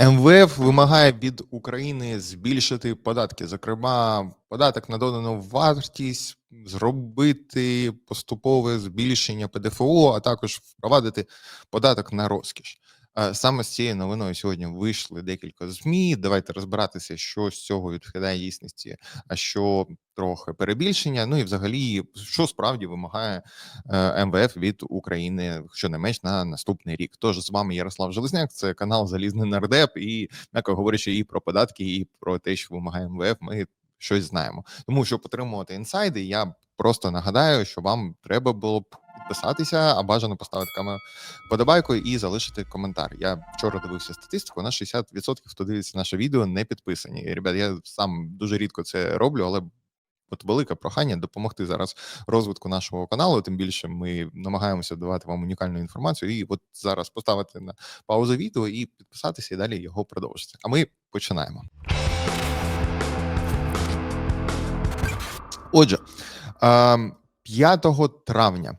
МВФ вимагає від України збільшити податки, зокрема, податок на додану вартість, зробити поступове збільшення ПДФО, а також впровадити податок на розкіш. Е, Саме з цією новиною сьогодні вийшли декілька змі. Давайте розбиратися, що з цього відповідає дійсності, а що трохи перебільшення. Ну і взагалі, що справді вимагає е, МВФ від України, щонайменш на наступний рік. Тож з вами Ярослав Железняк, це канал Залізний нардеп, і м'яко говорячи, і про податки, і про те, що вимагає МВФ. Ми щось знаємо. Тому щоб отримувати інсайди, я просто нагадаю, що вам треба було б підписатися, а бажано поставити камеру подобайку і залишити коментар. Я вчора дивився статистику. На 60% хто дивиться наше відео, не підписані. І, Ребят, я сам дуже рідко це роблю, але. От велике прохання допомогти зараз розвитку нашого каналу. Тим більше ми намагаємося давати вам унікальну інформацію. І от зараз поставити на паузу відео і підписатися, і далі його продовжити. А ми починаємо. Отже, ем, 5 травня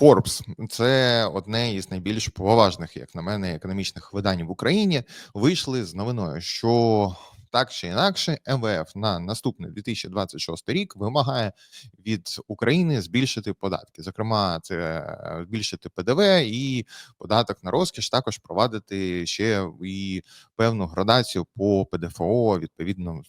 Forbes – це одне із найбільш поважних, як на мене, економічних видань в Україні. Вийшли з новиною, що так чи інакше, МВФ на наступний 2026 рік вимагає від України збільшити податки. Зокрема, це збільшити ПДВ і податок на розкіш, також провадити ще і певну градацію по ПДФО. Відповідно,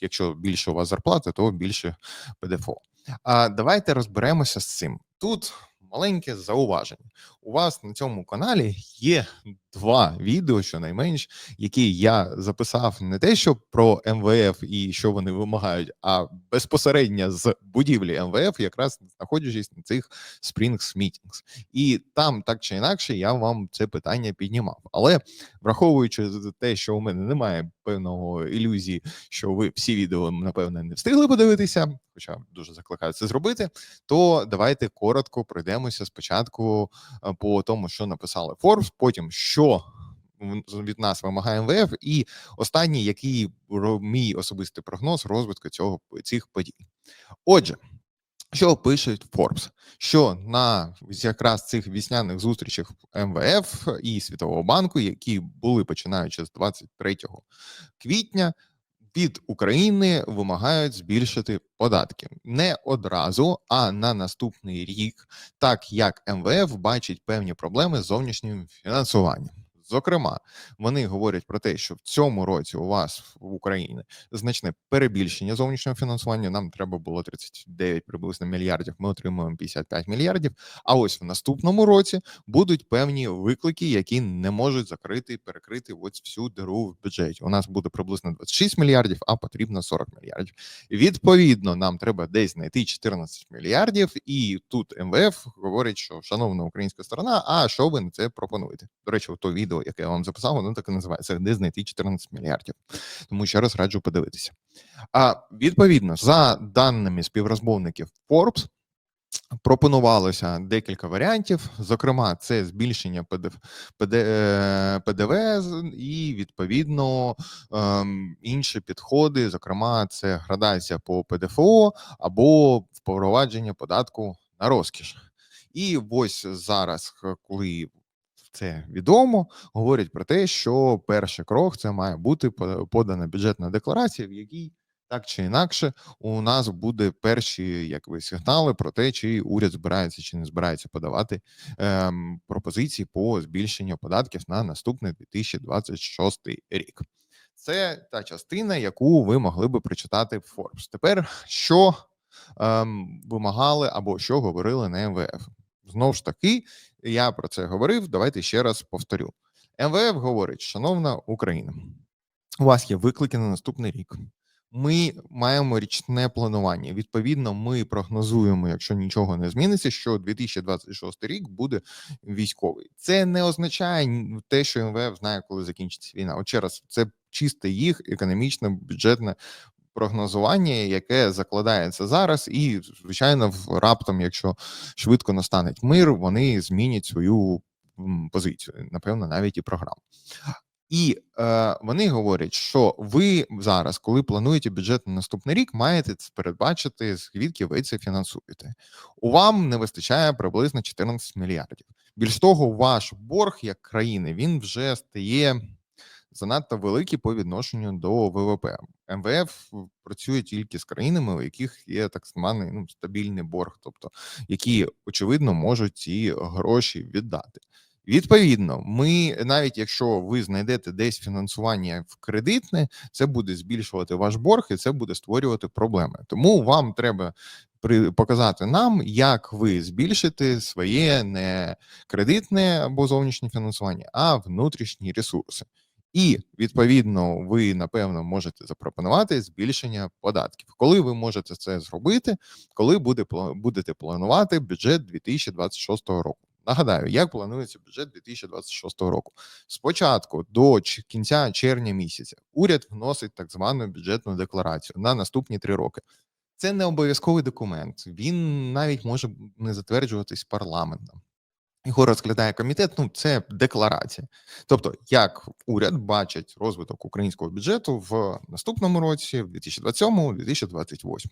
якщо більше у вас зарплати, то більше ПДФО. А давайте розберемося з цим. Тут маленьке зауваження. У вас на цьому каналі є два відео, щонайменш, які я записав не те, що про МВФ і що вони вимагають, а безпосередньо з будівлі МВФ, якраз знаходячись на цих Springs Meetings. І там так чи інакше я вам це питання піднімав. Але враховуючи те, що у мене немає певного ілюзії, що ви всі відео напевне не встигли подивитися, хоча дуже закликаю це зробити. То давайте коротко пройдемося спочатку е, по тому, що написали Forbes, потім що від нас вимагає МВФ, і останній, який мій особистий прогноз розвитку цього цих подій. Отже. Що пишуть Forbes? Що на якраз цих вісняних зустрічах МВФ і Світового банку, які були починаючи з 23 квітня, від України вимагають збільшити податки не одразу, а на наступний рік, так як МВФ бачить певні проблеми з зовнішнім фінансуванням. Зокрема, вони говорять про те, що в цьому році у вас в Україні значне перебільшення зовнішнього фінансування. Нам треба було 39 приблизно мільярдів. Ми отримуємо 55 мільярдів. А ось в наступному році будуть певні виклики, які не можуть закрити перекрити ось всю диру в бюджеті. У нас буде приблизно 26 мільярдів, а потрібно 40 мільярдів. Відповідно, нам треба десь знайти 14 мільярдів, і тут МВФ говорить, що шановна українська сторона, а що ви на це пропонуєте? До речі, то відео, яке я вам записав, воно так і називається: де знайти 14 мільярдів. Тому ще раз раджу подивитися. А відповідно, за даними співрозмовників Forbes, пропонувалося декілька варіантів. Зокрема, це збільшення ПДФ, е, ПДВ і відповідно ем, інші підходи. Зокрема, це градація по ПДФО або впровадження податку на розкіш. І ось зараз, коли це відомо, говорять про те, що перший крок це має бути по- подана бюджетна декларація, в якій так чи інакше у нас буде перші якби сигнали про те, чи уряд збирається чи не збирається подавати ем, пропозиції по збільшенню податків на наступний 2026 рік. Це та частина, яку ви могли би прочитати в Forbes. Тепер що ем, вимагали або що говорили на МВФ? Знову ж таки, я про це говорив. Давайте ще раз повторю. МВФ говорить, шановна Україна, у вас є виклики на наступний рік. Ми маємо річне планування. Відповідно, ми прогнозуємо, якщо нічого не зміниться, що 2026 рік буде військовий. Це не означає те, що МВФ знає, коли закінчиться війна. От ще раз, це чисте їх економічне бюджетне прогнозування, яке закладається зараз, і звичайно, раптом, якщо швидко настане мир, вони змінять свою позицію, напевно, навіть і програму. І е, вони говорять, що ви зараз, коли плануєте бюджет на наступний рік, маєте передбачити, звідки ви це фінансуєте. У вам не вистачає приблизно 14 мільярдів. Більш того, ваш борг як країни він вже стає занадто великі по відношенню до ВВП. МВФ працює тільки з країнами, у яких є так званий ну, стабільний борг, тобто які очевидно можуть ці гроші віддати. Відповідно, ми навіть якщо ви знайдете десь фінансування в кредитне, це буде збільшувати ваш борг і це буде створювати проблеми. Тому вам треба при показати нам, як ви збільшите своє не кредитне або зовнішнє фінансування, а внутрішні ресурси. І відповідно ви напевно можете запропонувати збільшення податків. Коли ви можете це зробити, коли буде будете планувати бюджет 2026 року. Нагадаю, як планується бюджет 2026 року. Спочатку до кінця червня місяця уряд вносить так звану бюджетну декларацію на наступні три роки. Це не обов'язковий документ. Він навіть може не затверджуватись парламентом. Його розглядає комітет. Ну, це декларація. Тобто, як уряд бачить розвиток українського бюджету в наступному році, в 2027-2028.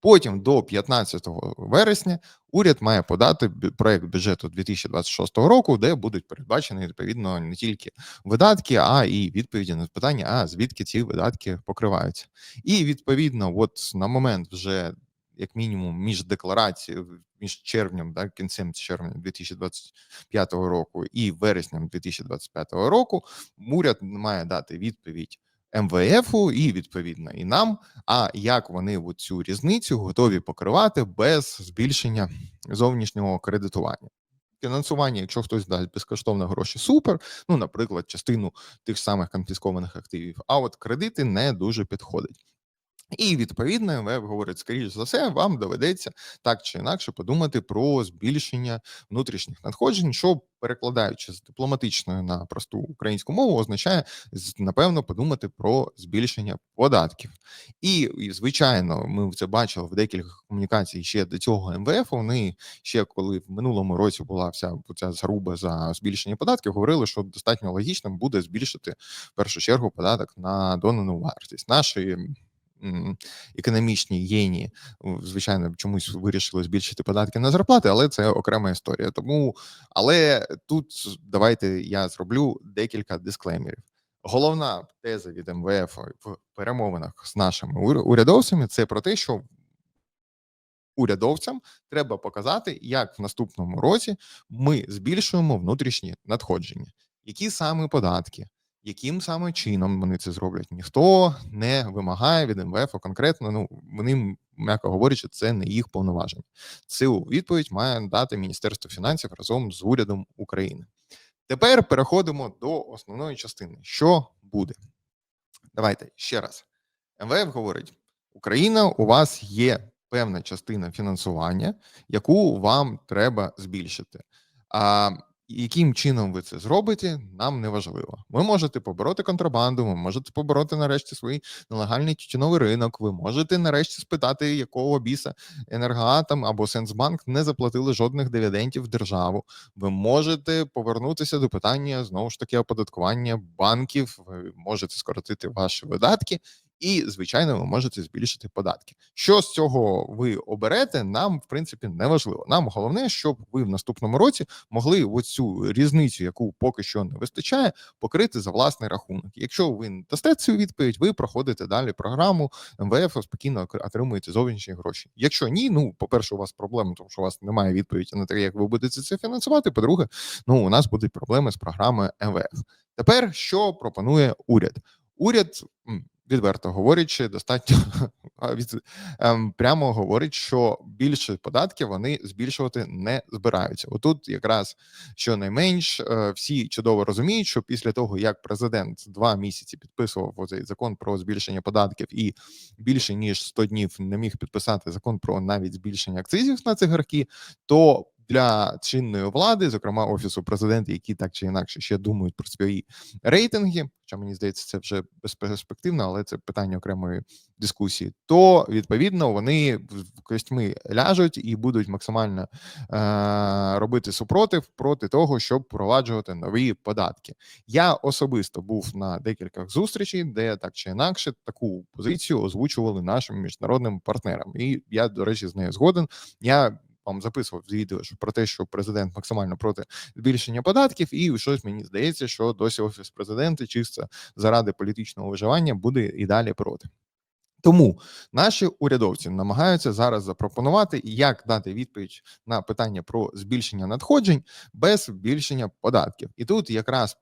Потім до 15 вересня уряд має подати проект бюджету 2026 року, де будуть передбачені відповідно не тільки видатки, а і відповіді на питання: а звідки ці видатки покриваються, і відповідно, от на момент вже як мінімум між декларацією між червнем, да, кінцем червня 2025 року і вереснем 2025 року, уряд має дати відповідь. МВФу і відповідно і нам. А як вони цю різницю готові покривати без збільшення зовнішнього кредитування? Фінансування, якщо хтось дасть безкоштовно гроші, супер. Ну, наприклад, частину тих самих конфіскованих активів. А от кредити не дуже підходить. І відповідно МВФ говорить, скоріш за все, вам доведеться так чи інакше подумати про збільшення внутрішніх надходжень, що перекладаючи з дипломатичної на просту українську мову, означає напевно подумати про збільшення податків. І, і звичайно, ми це бачили в декілька комунікацій ще до цього МВФ. Вони ще коли в минулому році була вся ця зруба за збільшення податків, говорили, що достатньо логічним буде збільшити в першу чергу податок на донану вартість. Наші економічні єні, звичайно, чомусь вирішили збільшити податки на зарплати, але це окрема історія. Тому, але тут давайте я зроблю декілька дисклеймерів. Головна теза від МВФ в перемовинах з нашими урядовцями це про те, що урядовцям треба показати, як в наступному році ми збільшуємо внутрішні надходження, які саме податки, яким саме чином вони це зроблять? Ніхто не вимагає від МВФ конкретно. Ну вони м'яко говорячи, це не їх повноваження. Цю відповідь має дати Міністерство фінансів разом з урядом України. Тепер переходимо до основної частини. Що буде? Давайте ще раз. МВФ говорить: Україна, у вас є певна частина фінансування, яку вам треба збільшити. А яким чином ви це зробите, нам не важливо. Ви можете побороти контрабанду, ви можете побороти нарешті свій нелегальний тютюновий ринок. Ви можете нарешті спитати, якого біса енергоатом або Сенсбанк не заплатили жодних дивідендів в державу. Ви можете повернутися до питання знову ж таки оподаткування банків. Ви можете скоротити ваші видатки і, звичайно, ви можете збільшити податки. Що з цього ви оберете, нам в принципі не важливо. Нам головне, щоб ви в наступному році могли оцю різницю, яку поки що не вистачає, покрити за власний рахунок. Якщо ви не дасте цю відповідь, ви проходите далі програму МВФ, спокійно отримуєте зовнішні гроші. Якщо ні, ну по перше, у вас проблеми, тому що у вас немає відповіді на те, як ви будете це фінансувати. По-друге, ну у нас будуть проблеми з програмою МВФ. Тепер що пропонує уряд? Уряд відверто говорячи, достатньо ем, прямо говорить, що більше податків вони збільшувати не збираються. Отут, якраз щонайменш, е, всі чудово розуміють, що після того як президент два місяці підписував цей закон про збільшення податків, і більше ніж 100 днів не міг підписати закон про навіть збільшення акцизів на цигарки, то для чинної влади, зокрема офісу президента, які так чи інакше ще думають про свої рейтинги. Хоча мені здається, це вже безперспективно, але це питання окремої дискусії. То відповідно вони в костьми ляжуть і будуть максимально е, робити супротив проти того, щоб впроваджувати нові податки. Я особисто був на декількох зустрічей, де так чи інакше таку позицію озвучували нашим міжнародним партнерам. І я, до речі, з нею згоден. Я вам записував відео про те, що президент максимально проти збільшення податків, і щось мені здається, що досі офіс президента чисто заради політичного виживання буде і далі проти. Тому наші урядовці намагаються зараз запропонувати, як дати відповідь на питання про збільшення надходжень без збільшення податків. І тут якраз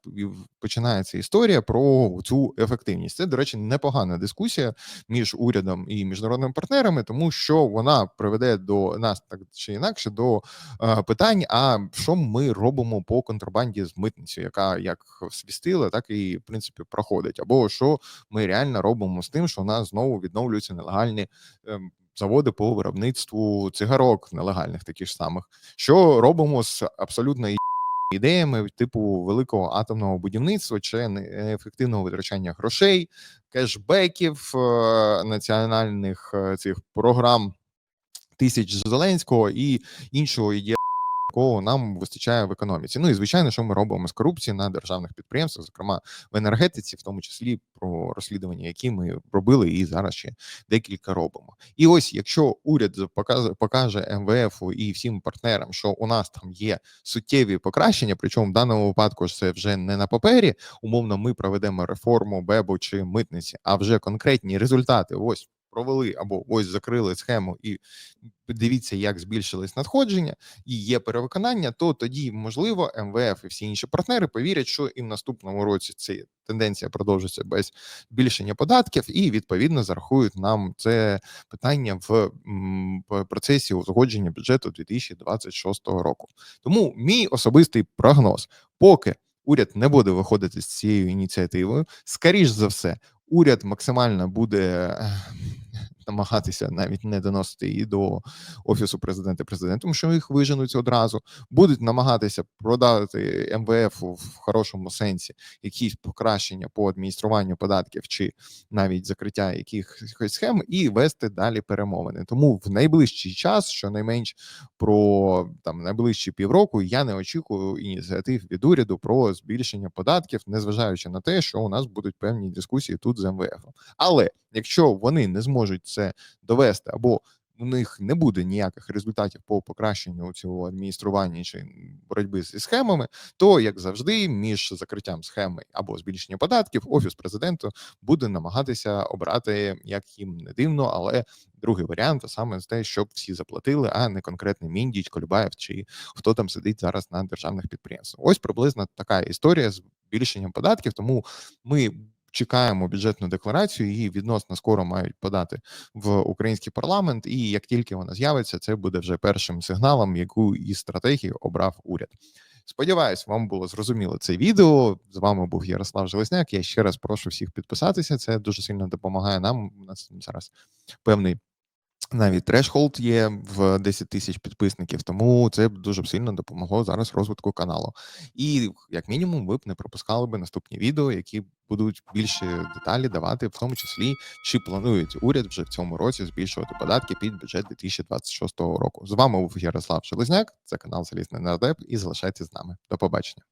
починається історія про цю ефективність. Це, до речі, непогана дискусія між урядом і міжнародними партнерами, тому що вона приведе до нас так чи інакше до е, питань: а що ми робимо по контрабанді з митницю, яка як свістила, так і в принципі проходить, або що ми реально робимо з тим, що у нас знову відновлюються нелегальні ем, заводи по виробництву цигарок нелегальних, таких ж самих. Що робимо з абсолютно ідеями типу великого атомного будівництва чи неефективного витрачання грошей, кешбеків, е, національних е, цих програм тисяч Зеленського і іншого ідея якого нам вистачає в економіці. Ну і звичайно, що ми робимо з корупції на державних підприємствах, зокрема в енергетиці, в тому числі про розслідування, які ми робили, і зараз ще декілька робимо. І ось якщо уряд покаже, МВФ і всім партнерам, що у нас там є суттєві покращення, причому в даному випадку це вже не на папері. Умовно, ми проведемо реформу БЕБу чи митниці, а вже конкретні результати. Ось. Провели або ось закрили схему, і дивіться, як збільшились надходження, і є перевиконання, то тоді можливо МВФ і всі інші партнери повірять, що і в наступному році ця тенденція продовжиться без збільшення податків, і відповідно зарахують нам це питання в процесі узгодження бюджету 2026 року. Тому мій особистий прогноз, поки уряд не буде виходити з цією ініціативою, скоріш за все, уряд максимально буде. Намагатися навіть не доносити і до офісу президента президента, тому що їх виженуть одразу, будуть намагатися продати МВФ в хорошому сенсі якісь покращення по адмініструванню податків чи навіть закриття якихось схем, і вести далі перемовини. Тому в найближчий час, щонайменш про там найближчі півроку, я не очікую ініціатив від уряду про збільшення податків, незважаючи на те, що у нас будуть певні дискусії тут з МВФ. Але якщо вони не зможуть це довести, або у них не буде ніяких результатів по покращенню цього адміністрування чи боротьби зі схемами, то як завжди, між закриттям схеми або збільшенням податків, офіс президента буде намагатися обрати, як їм не дивно, але другий варіант, а саме те, щоб всі заплатили, а не конкретний міндіч, Колюбаєв чи хто там сидить зараз на державних підприємствах. Ось приблизно така історія з збільшенням податків. Тому ми чекаємо бюджетну декларацію, її відносно скоро мають подати в український парламент. І як тільки вона з'явиться, це буде вже першим сигналом, яку із стратегії обрав уряд. Сподіваюсь, вам було зрозуміло це відео. З вами був Ярослав Железняк. Я ще раз прошу всіх підписатися. Це дуже сильно допомагає нам. У нас зараз певний навіть трешхолд є в 10 тисяч підписників, тому це б дуже сильно допомогло зараз розвитку каналу. І як мінімум, ви б не пропускали би наступні відео, які будуть більше деталі давати, в тому числі чи планують уряд вже в цьому році збільшувати податки під бюджет 2026 року. З вами був Ярослав Железняк, це канал Залізний Нардеп, і залишайтесь з нами. До побачення.